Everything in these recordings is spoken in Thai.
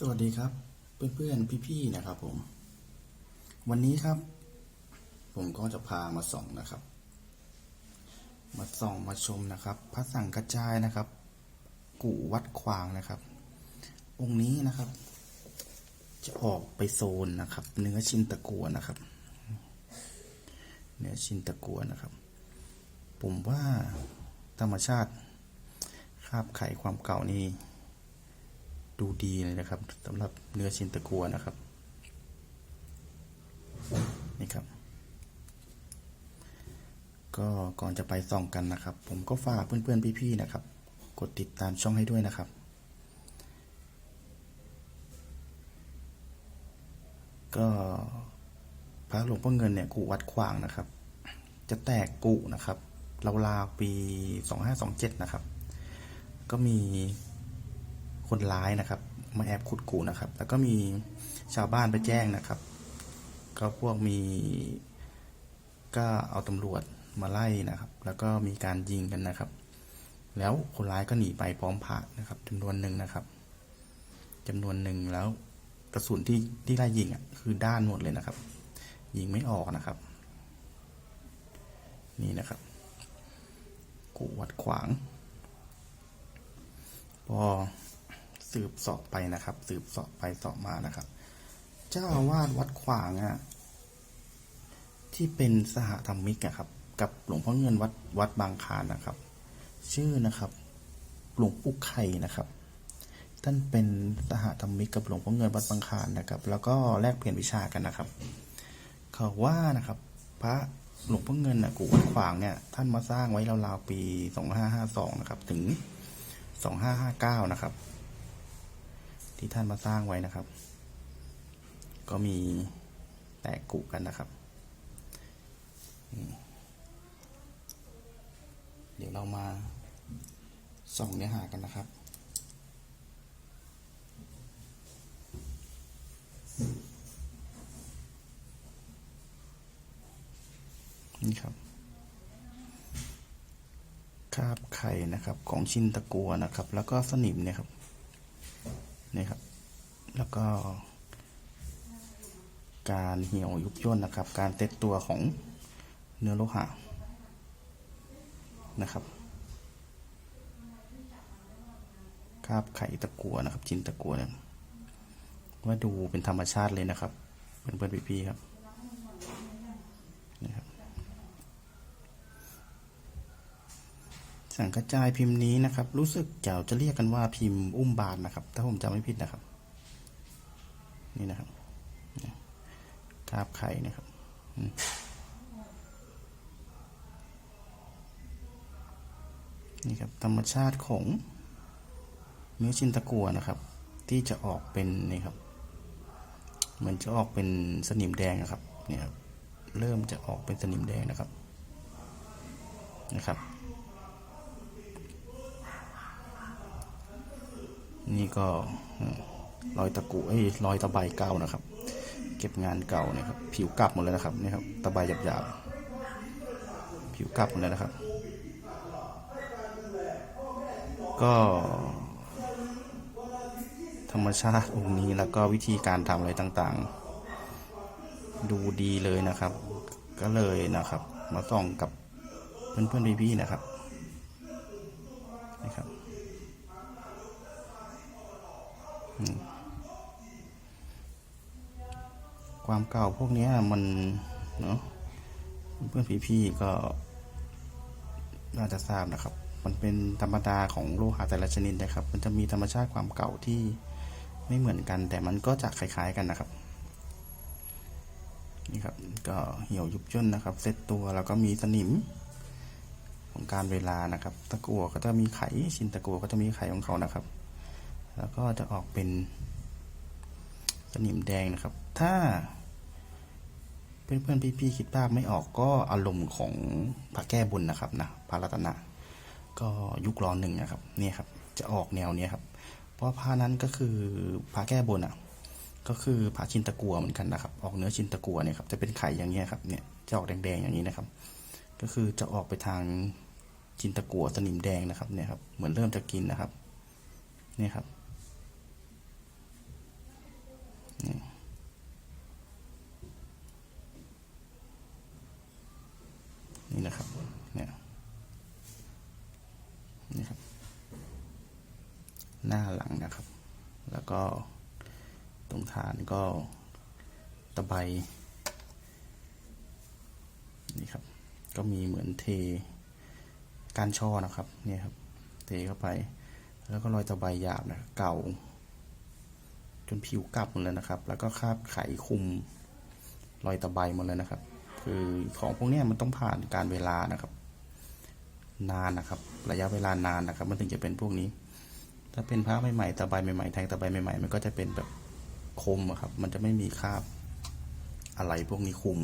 สวัสดีครับ เพื่อนๆพี่ๆนะครับผม วันนี้ครับ ผมก็จะพามาส่องนะครับ มาส่องมาชมนะครับ พระสังกระจายนะครับ กู่วัดควางนะครับ องค์นี้นะครับ จะออกไปโซนนะครับ เนื้อชินตะกัวนะครับ เนื้อชินตะกัวนะครับ ผมว่าธรรมชาติคาบไขความเก่านี่ ดูดีเลยนะครับสำหรับเนื้อชินตะกัวนะครับนี่ครับ ก็ก่อนจะไปส่องกันนะครับ ผมก็ฝากเพื่อนๆพี่ๆนะครับ กดติดตามช่องให้ด้วยนะครับก็พระหลวงพ่อเงินเนี่ยกูวัดขวางนะครับ จะแตกกุนะครับราวๆปี 2527 นะครับ ก็มี คนร้ายนะครับ มาแอบขุดกูนะครับ แล้วก็มีชาวบ้านไปแจ้งนะครับ ก็พวกมีก็เอาตำรวจมาไล่นะครับ แล้วก็มีการยิงกันนะครับ แล้วคนร้ายก็หนีไปพร้อมพระนะครับจำนวนหนึ่งนะครับจำนวนหนึ่งแล้วกระสุนที่ที่ไล่ยิงอะคือด้านหมดเลยนะครับ ยิงไม่ออกนะครับ นี่นะครับกูวัดขวางพอ สืบสอบไปนะครับ สืบสอบไปสอบมานะครับ เจ้าอาวาสวัดขวางอะ่ะที่เป็นสหธรรมิกอะครับ กับหลวงพ่อเงินวัดวัดบางคานนะครับ ชื่อนะครับ หลวงปู่ไข่นะครับ ท่านเป็นสหธรรมิกกับหลวงพ่อเงินวัดบางคานนะครับ แล้วก็แลกเปลี่ยนวิชากันนะครับเขาว่านะครับ พระหลวงพ่อเงินนะกูวัดขวางเนี่ย ท่านมาสร้างไว้ราวๆปีสองห้าห้าสองนะครับ ถึงสองห้าห้าเก้านะครับ ที่ท่านมาสร้างไว้นะครับ ก็มีแตกกุกันนะครับ เดี๋ยวเรามาส่องเนื้อหากันนะครับนี่ครับคาบไข่นะครับของชินตะกัวนะครับ แล้วก็สนิมเนี่ยครับ นี่ครับ แล้วก็ การเหี่ยวยุบย่นนะครับ การเต็ดตัวของเนื้อโลหะนะครับคาบไข่ตะกัวนะครับ ชินตะกัวเนี่ยว่าดูเป็นธรรมชาติเลยนะครับเพื่อนๆพี่ๆครับนี่ครับ สังกระจายพิมพ์นี้นะครับ รู้สึกเจ้าจะเรียกกันว่าพิมพ์อุ้มบาทนะครับ ถ้าผมจำไม่ผิดนะครับ นี่นะครับกาบไข่นะครับนี่ครับธรรมชาติของเนื้อชินตะกัวนะครับ ที่จะออกเป็นนี่ครับเหมือนจะออกเป็นสนิมแดงนะครับเนี่ยครับเริ่มจะออกเป็นสนิมแดงนะครับนะครับ นี่ก็รอยตะกุเอ้ยรอยตะไบเก่านะครับ เก็บงานเก่าเนี่ยครับผิวกลับหมดเลยนะครับนี่ครับตะไบหยาบๆผิวกลับหมดเลยนะครับ ก็ธรรมชาติองค์นี้แล้วก็วิธีการทำอะไรต่างๆ ดูดีเลยนะครับ ก็เลยนะครับ มาส่องกับเพื่อนๆพี่ๆนะครับ ความเก่าพวกนี้มันเนาะเพื่อนพี่ๆก็น่าจะทราบนะครับ มันเป็นธรรมดาของโลหะแต่ละชนิดนะครับ มันจะมีธรรมชาติความเก่าที่ไม่เหมือนกัน แต่มันก็จะคล้ายๆกันนะครับนี่ครับก็เหี่ยวยุบย่นนะครับ เซตตัวแล้วก็มีสนิมของการเวลานะครับ ตะกั่วก็จะมีไขชินตะกั่วก็จะมีไขของเขานะครับ แล้วก็จะออกเป็นสนิมแดงนะครับ ถ้า เพื่อนๆพี่ๆคิดภาพไม่ออกก็อารมณ์ของพระแก้บนนะครับนะพระรัตนะ ก็ยุครอหนึ่งนะครับเนี่ยครับ จะออกแนวเนี้ยครับ เพราะพระนั้นก็คือพระแก้บนอะ ก็คือพระชินตะกัวเหมือนกันนะครับ ออกเนื้อชินตะกัวเนี่ยครับจะเป็นไข่อย่างเงี้ยครับเนี่ยจะออกแดงๆอย่างนี้นะครับ ก็คือจะออกไปทางชินตะกัวสนิมแดงนะครับเนี่ยครับเหมือนเริ่มจะกินนะครับเนี่ยครับ นี่นะครับเนี่ยนี่ครับ หน้าหลังนะครับ แล้วก็ตรงฐานก็ตะไบนี่ครับ ก็มีเหมือนเทการช่อนะครับเนี่ยครับ เทเข้าไป แล้วก็รอยตะไบหยาบนะเก่า จนผิวกลับหมดเลยนะครับ แล้วก็คาบไขคุมรอยตะไบหมดเลยนะครับ คือของพวกนี้มันต้องผ่านการเวลานะครับ นานนะครับ ระยะเวลานานนะครับ มันถึงจะเป็นพวกนี้ ถ้าเป็นพระใหม่ๆตะไบใหม่ๆแทงตะไบใหม่ๆมันก็จะเป็นแบบคมอะครับ มันจะไม่มีคราบอะไรพวกนี้คุม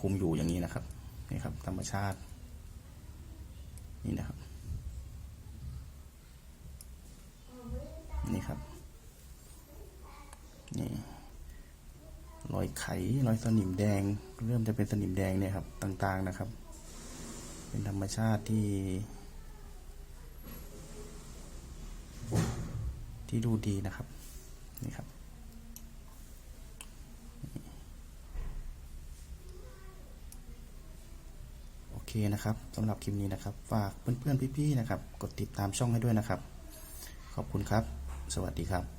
คุมอยู่อย่างนี้นะครับนี่ครับ ธรรมชาติ นี่นะครับ นี่ครับ นี่ รอยไขรอยสนิมแดง เริ่มจะเป็นสนิมแดงเนี่ยครับต่างๆนะครับ เป็นธรรมชาติที่ ที่ดูดีนะครับนี่ครับโอเคนะครับสำหรับคลิปนี้นะครับ ฝากเพื่อนๆพี่ๆนะครับ กดติดตามช่องให้ด้วยนะครับ ขอบคุณครับ สวัสดีครับ